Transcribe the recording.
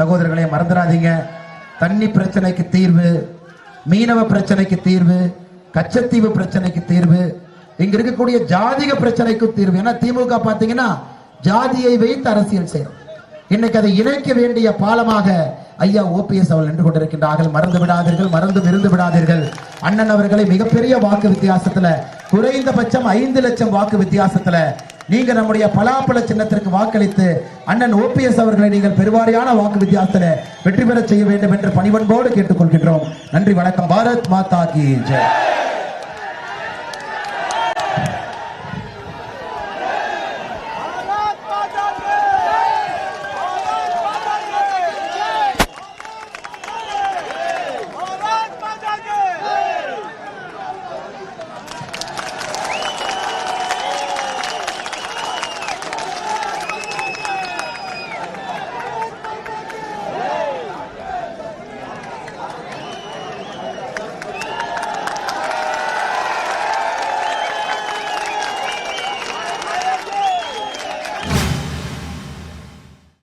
சகோதரர்களை மறந்துடாதீங்க. தண்ணி பிரச்சனைக்கு தீர்வு மீனவ பிரச்சனைக்கு தீர்வு கச்சத்தீவு பிரச்சனைக்கு தீர்வு இங்க இருக்கக்கூடிய ஜாதிக பிரச்சனைக்கு தீர்வு. ஏன்னா திமுக பாத்தீங்கன்னா ஜாதியை வைத்து அரசியல் செய்யும் இன்னைக்கு அதை இணைக்க வேண்டிய பாலமாக ஐயா ஓபிஎஸ் அவர்கள் நின்று கொண்டிருக்கின்றார்கள். மறந்து விடாதீர்கள் மறந்து விருந்து விடாதீர்கள். அண்ணன் அவர்களை மிகப்பெரிய வாக்கு வித்தியாசத்துல குறைந்தபட்சம் ஐந்து லட்சம் வாக்கு வித்தியாசத்துல நீங்க நம்முடைய பலாப்பழ சின்னத்திற்கு வாக்களித்து அண்ணன் ஓபிஎஸ் அவர்களை நீங்கள் பெருவாரியான வாக்கு வித்தியாசத்தில் வெற்றி பெற செய்ய வேண்டும் என்று பணிவன்போடு கேட்டுக்கொள்கின்றோம். நன்றி வணக்கம். பாரத் மாதா கி ஜெய்.